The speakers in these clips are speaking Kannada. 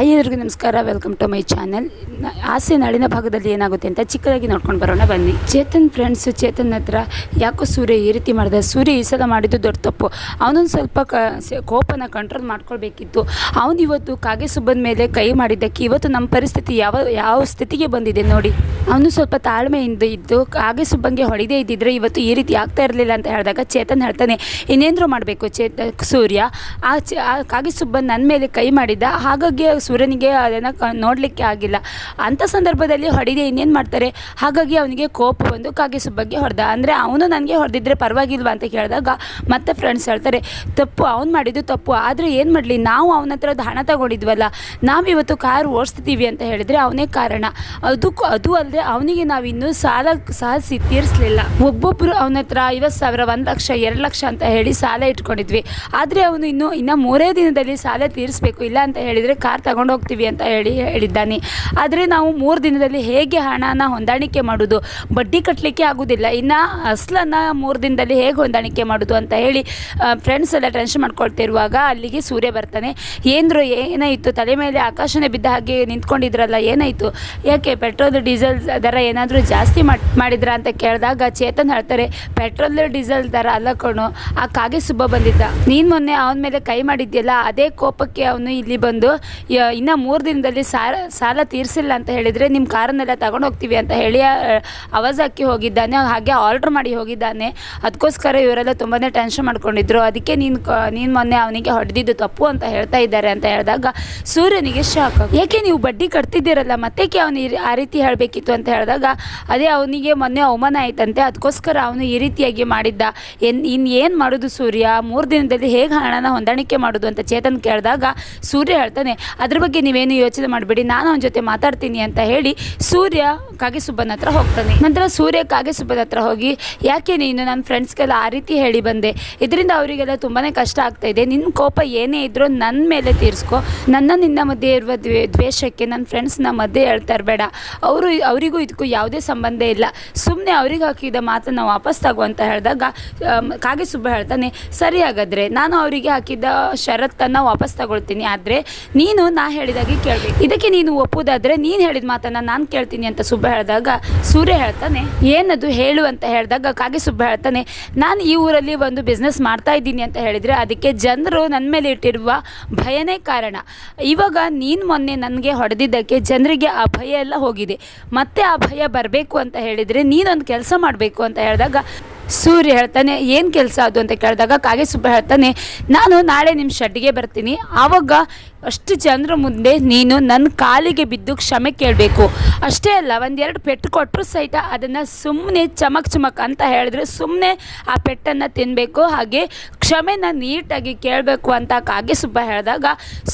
ಹಾಯ್ ಎಲ್ರಿಗೂ ನಮಸ್ಕಾರ. ವೆಲ್ಕಮ್ ಟು ಮೈ ಚಾನಲ್ ಆಸೆ ನಾಡಿನ ಭಾಗದಲ್ಲಿ ಏನಾಗುತ್ತೆ ಅಂತ ಚಿಕ್ಕದಾಗಿ ನೋಡ್ಕೊಂಡು ಬರೋಣ, ಬನ್ನಿ. ಚೇತನ್ ಫ್ರೆಂಡ್ಸ್ ಚೇತನ್ ಹತ್ರ ಯಾಕೋ ಸೂರ್ಯ ಈ ರೀತಿ ಮಾಡಿದ? ಸೂರ್ಯ ಈ ಸಲ ಮಾಡಿದ್ದು ದೊಡ್ಡ ತಪ್ಪು. ಅವನೊಂದು ಸ್ವಲ್ಪ ಕ ಕೋಪನ ಕಂಟ್ರೋಲ್ ಮಾಡ್ಕೊಳ್ಬೇಕಿತ್ತು. ಅವನು ಇವತ್ತು ಕಾಗೆ ಸುಬ್ಬನ ಮೇಲೆ ಕೈ ಮಾಡಿದ್ದಕ್ಕೆ ಇವತ್ತು ನಮ್ಮ ಪರಿಸ್ಥಿತಿ ಯಾವ ಯಾವ ಸ್ಥಿತಿಗೆ ಬಂದಿದೆ ನೋಡಿ. ಅವನು ಸ್ವಲ್ಪ ತಾಳ್ಮೆಯಿಂದ ಇದ್ದು, ಹಾಗೆ ಸುಬ್ಬಂಗೆ ಹೊಡೆದೇ ಇದ್ದಿದ್ರೆ ಇವತ್ತು ಈ ರೀತಿ ಆಗ್ತಾ ಇರಲಿಲ್ಲ ಅಂತ ಹೇಳಿದಾಗ ಚೇತನ್ ಹೇಳ್ತಾನೆ ಇನ್ನೇಂದ್ರೂ ಮಾಡಬೇಕು ಚೇತ, ಸೂರ್ಯ. ಆ ಕಾಗೆ ಸುಬ್ಬನ್ ನನ್ನ ಮೇಲೆ ಕೈ ಮಾಡಿದ್ದ ಹಾಗಾಗಿ ಸೂರ್ಯನಿಗೆ ಅದನ್ನು ನೋಡಲಿಕ್ಕೆ ಆಗಿಲ್ಲ. ಅಂಥ ಸಂದರ್ಭದಲ್ಲಿ ಹೊಡಿದೆ ಇನ್ನೇನು ಮಾಡ್ತಾರೆ? ಹಾಗಾಗಿ ಅವನಿಗೆ ಕೋಪ ಬಂದು ಕಾಗೆ ಸುಬ್ಬಗೆ ಹೊಡೆದ. ಅಂದರೆ ಅವನು ನನಗೆ ಹೊಡೆದಿದ್ರೆ ಪರವಾಗಿಲ್ವ ಅಂತ ಕೇಳಿದಾಗ ಮತ್ತೆ ಫ್ರೆಂಡ್ಸ್ ಹೇಳ್ತಾರೆ, ತಪ್ಪು, ಅವ್ನು ಮಾಡಿದ್ದು ತಪ್ಪು, ಆದರೆ ಏನು ಮಾಡಲಿ? ನಾವು ಅವನ ಹತ್ರ ಹಣ ತಗೊಂಡಿದ್ವಲ್ಲ ನಾವು ಇವತ್ತು ಕಾರ್ ಓಡಿಸ್ತಿದ್ದೀವಿ ಅಂತ ಹೇಳಿದರೆ ಅವನೇ ಕಾರಣ. ಅದಕ್ಕೂ, ಅದು ಅಲ್ಲದೆ ಅವನಿಗೆ ನಾವಿನ್ನೂ ಸಾಲ ಸಹ ತೀರಿಸಲಿಲ್ಲ. ಒಬ್ಬೊಬ್ಬರು ಅವನ ಹತ್ರ ಐವತ್ತು ಸಾವಿರ, ಒಂದು ಲಕ್ಷ, ಎರಡು ಲಕ್ಷ ಅಂತ ಹೇಳಿ ಸಾಲ ಇಟ್ಕೊಂಡಿದ್ವಿ. ಆದರೆ ಅವನು ಇನ್ನು ಇನ್ನು ಮೂರೇ ದಿನದಲ್ಲಿ ಸಾಲ ತೀರಿಸಬೇಕು, ಇಲ್ಲ ಅಂತ ಹೇಳಿದರೆ ಕಾರ್ ತಗೊಂಡು ಹೋಗ್ತೀವಿ ಅಂತ ಹೇಳಿ ಹೇಳಿದ್ದಾನೆ. ಆದರೆ ನಾವು ಮೂರು ದಿನದಲ್ಲಿ ಹೇಗೆ ಹಣನ ಹೊಂದಾಣಿಕೆ ಮಾಡೋದು? ಬಡ್ಡಿ ಕಟ್ಟಲಿಕ್ಕೆ ಆಗೋದಿಲ್ಲ. ಇನ್ನು ಅಸ್ಲನ್ನು ಮೂರು ದಿನದಲ್ಲಿ ಹೇಗೆ ಹೊಂದಾಣಿಕೆ ಮಾಡೋದು ಅಂತ ಹೇಳಿ ಫ್ರೆಂಡ್ಸ್ ಎಲ್ಲ ಟೆನ್ಷನ್ ಮಾಡ್ಕೊಳ್ತಿರುವಾಗ ಅಲ್ಲಿಗೆ ಸೂರ್ಯ ಬರ್ತಾನೆ. ಏನ್ರು, ಏನಾಯಿತು? ತಲೆ ಮೇಲೆ ಆಕಾಶನೇ ಬಿದ್ದ ಹಾಗೆ ನಿಂತ್ಕೊಂಡಿದ್ರಲ್ಲ, ಏನಾಯಿತು? ಯಾಕೆ ಪೆಟ್ರೋಲ್ ಡೀಸೆಲ್ ದರ ಏನಾದರೂ ಜಾಸ್ತಿ ಮಾಡಿದ್ರ ಅಂತ ಕೇಳಿದಾಗ ಚೇತನ್ ಹೇಳ್ತಾರೆ, ಪೆಟ್ರೋಲ್ ಡೀಸೆಲ್ ದರ ಅಲ್ಲ ಆ ಕಾಗೆ ಸುಬ್ಬ ಬಂದಿದ್ದ. ನೀನು ಮೊನ್ನೆ ಅವನ ಮೇಲೆ ಕೈ ಮಾಡಿದ್ಯಲ್ಲ, ಅದೇ ಕೋಪಕ್ಕೆ ಅವನು ಇಲ್ಲಿ ಬಂದು ಇನ್ನ ಮೂರು ದಿನದಲ್ಲಿ ಸಾಲ ಸಾಲ ತೀರಿಸಿಲ್ಲ ಅಂತ ಹೇಳಿದರೆ ನಿಮ್ಮ ಕಾರನ್ನೆಲ್ಲ ತಗೊಂಡು ಹೋಗ್ತೀವಿ ಅಂತ ಹೇಳಿ ಅವಾಜ್ ಹಾಕಿ ಹೋಗಿದ್ದಾನೆ, ಹಾಗೆ ಆರ್ಡ್ರ್ ಮಾಡಿ ಹೋಗಿದ್ದಾನೆ. ಅದಕ್ಕೋಸ್ಕರ ಇವರೆಲ್ಲ ತುಂಬಾ ಟೆನ್ಷನ್ ಮಾಡ್ಕೊಂಡಿದ್ರು. ಅದಕ್ಕೆ ನೀನು ನೀನು ಮೊನ್ನೆ ಅವನಿಗೆ ಹೊಡೆದಿದ್ದು ತಪ್ಪು ಅಂತ ಹೇಳ್ತಾ ಇದ್ದಾರೆ ಅಂತ ಹೇಳಿದಾಗ ಸೂರ್ಯನಿಗೆ ಶಾಕ್ ಯಾಕೆ ನೀವು ಬಡ್ಡಿ ಕಟ್ತಿದ್ದೀರಲ್ಲ, ಮತ್ತೇಕೆ ಅವನು ಆ ರೀತಿ ಹೇಳಬೇಕಿತ್ತು? ಅಂತ ಹೇಳಿದಾಗ, ಅದೇ ಅವನಿಗೆ ಮೊನ್ನೆ ಅವಮಾನ ಆಯ್ತಂತೆ ಅದಕ್ಕೋಸ್ಕರ ಅವನು ಈ ರೀತಿಯಾಗಿ ಮಾಡಿದ್ದ. ಎನ್ ಇನ್ನು ಏನು ಮಾಡೋದು ಸೂರ್ಯ? ಮೂರು ದಿನದಲ್ಲಿ ಹೇಗೆ ಹಣನ ಹೊಂದಾಣಿಕೆ ಮಾಡೋದು? ಅಂತ ಚೇತನ್ ಕೇಳಿದಾಗ, ಸೂರ್ಯ ಹೇಳ್ತಾನೆ, ಅದ್ರ ಬಗ್ಗೆ ನೀವೇನು ಯೋಚನೆ ಮಾಡಬೇಡಿ, ನಾನು ಅವನ ಜೊತೆ ಮಾತಾಡ್ತೀನಿ ಅಂತ ಹೇಳಿ, ಸೂರ್ಯ ಕಾಗೆ ಸುಬ್ಬನ ಹತ್ರ ಹೋಗ್ತಾನೆ. ನಂತರ ಸೂರ್ಯ ಕಾಗೆ ಸುಬ್ಬನ ಹತ್ರ ಹೋಗಿ, ಯಾಕೆ ನೀನು ನನ್ನ ಫ್ರೆಂಡ್ಸ್ಗೆಲ್ಲ ಆ ರೀತಿ ಹೇಳಿ ಬಂದೆ? ಇದರಿಂದ ಅವರಿಗೆಲ್ಲ ತುಂಬಾ ಕಷ್ಟ ಆಗ್ತಾ ಇದೆ. ನಿನ್ನ ಕೋಪ ಏನೇ ಇದ್ರೂ ನನ್ನ ಮೇಲೆ ತೀರಿಸ್ಕೊ. ನನ್ನ ನಿನ್ನ ಮಧ್ಯೆ ಇರುವ ದ್ವೇ, ದ್ವೇಷಕ್ಕೆ ನನ್ನ ಫ್ರೆಂಡ್ಸ್ನ ಮಧ್ಯೆ ಹೇಳ್ತಾ ಇರಬೇಡ. ಅವರು, ಅವರಿಗೂ ಇದಕ್ಕೂ ಯಾವುದೇ ಸಂಬಂಧ ಇಲ್ಲ. ಸುಮ್ಮನೆ ಅವ್ರಿಗೆ ಹಾಕಿದ ಮಾತನ್ನು ವಾಪಸ್ ತಗೋ ಅಂತ ಹೇಳಿದಾಗ ಕಾಗೆಸುಬ್ಬ ಕಾಗೆ ಸುಬ್ಬ ಹೇಳ್ತಾನೆ, ಸರಿ ಹಾಗಾದರೆ, ನಾನು ಅವರಿಗೆ ಹಾಕಿದ ಷರತ್ತನ್ನು ವಾಪಸ್ ತಗೊಳ್ತೀನಿ. ಆದರೆ ನೀನು ನಾ ಹೇಳಿದಾಗೆ ಕೇಳಬೇಕು. ಇದಕ್ಕೆ ನೀನು ಒಪ್ಪುವುದಾದರೆ ನೀನು ಹೇಳಿದ ಮಾತನ್ನು ನಾನು ಕೇಳ್ತೀನಿ, ಅಂತ ಸುಬ್ಬ ಹೇಳಿದಾಗ ಸೂರ್ಯ ಹೇಳ್ತಾನೆ, ಏನದು ಹೇಳು ಅಂತ ಹೇಳಿದಾಗ ಕಾಗೆ ಸುಬ್ಬ ಹೇಳ್ತಾನೆ, ನಾನು ಈ ಊರಲ್ಲಿ ಒಂದು ಬಿಸ್ನೆಸ್ ಮಾಡ್ತಾ ಇದ್ದೀನಿ ಅಂತ ಹೇಳಿದರೆ ಅದಕ್ಕೆ ಜನರು ನನ್ನ ಮೇಲೆ ಇಟ್ಟಿರುವ ಭಯನೇ ಕಾರಣ. ಇವಾಗ ನೀನು ಮೊನ್ನೆ ನನಗೆ ಹೊಡೆದಿದ್ದಕ್ಕೆ ಜನರಿಗೆ ಆ ಭಯ ಎಲ್ಲ ಹೋಗಿದೆ. ಮತ್ತೆ ಆ ಭಯ ಬರಬೇಕು ಅಂತ ಹೇಳಿದರೆ ನೀನೊಂದು ಕೆಲಸ ಮಾಡಬೇಕು ಅಂತ ಹೇಳಿದಾಗ ಸೂರ್ಯ ಹೇಳ್ತಾನೆ, ಏನು ಕೆಲಸ ಅದು? ಅಂತ ಕೇಳಿದಾಗ, ಕಾಗೆ ಸುಬ್ಬ ಹೇಳ್ತಾನೆ, ನಾನು ನಾಳೆ ನಿಮ್ಮ ಶೆಡ್ಗೆ ಬರ್ತೀನಿ. ಆವಾಗ ಅಷ್ಟು ಜನರ ಮುಂದೆ ನೀನು ನನ್ನ ಕಾಲಿಗೆ ಬಿದ್ದು ಕ್ಷಮೆ ಕೇಳಬೇಕು. ಅಷ್ಟೇ ಅಲ್ಲ, ಒಂದೆರಡು ಪೆಟ್ಟು ಕೊಟ್ಟರು ಸಹಿತ ಅದನ್ನು ಸುಮ್ಮನೆ ಚಮಕ್ ಚಮಕ್ ಅಂತ ಹೇಳಿದ್ರೆ ಸುಮ್ಮನೆ ಆ ಪೆಟ್ಟನ್ನು ತಿನ್ನಬೇಕು ಹಾಗೆ ಕ್ಷಮೆನ ನೀಟಾಗಿ ಕೇಳಬೇಕು ಅಂತ ಕಾಗೆ ಸುಬ್ಬ ಹೇಳಿದಾಗ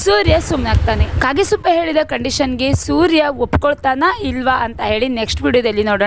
ಸೂರ್ಯ ಸುಮ್ಮನಾಗ್ತಾನೆ ಕಾಗೆ ಸುಬ್ಬ ಹೇಳಿದ ಕಂಡೀಷನ್ಗೆ ಸೂರ್ಯ ಒಪ್ಕೊಳ್ತಾನ ಇಲ್ವಾ ಅಂತ ಹೇಳಿ ನೆಕ್ಸ್ಟ್ ವಿಡಿಯೋದಲ್ಲಿ ನೋಡೋಣ.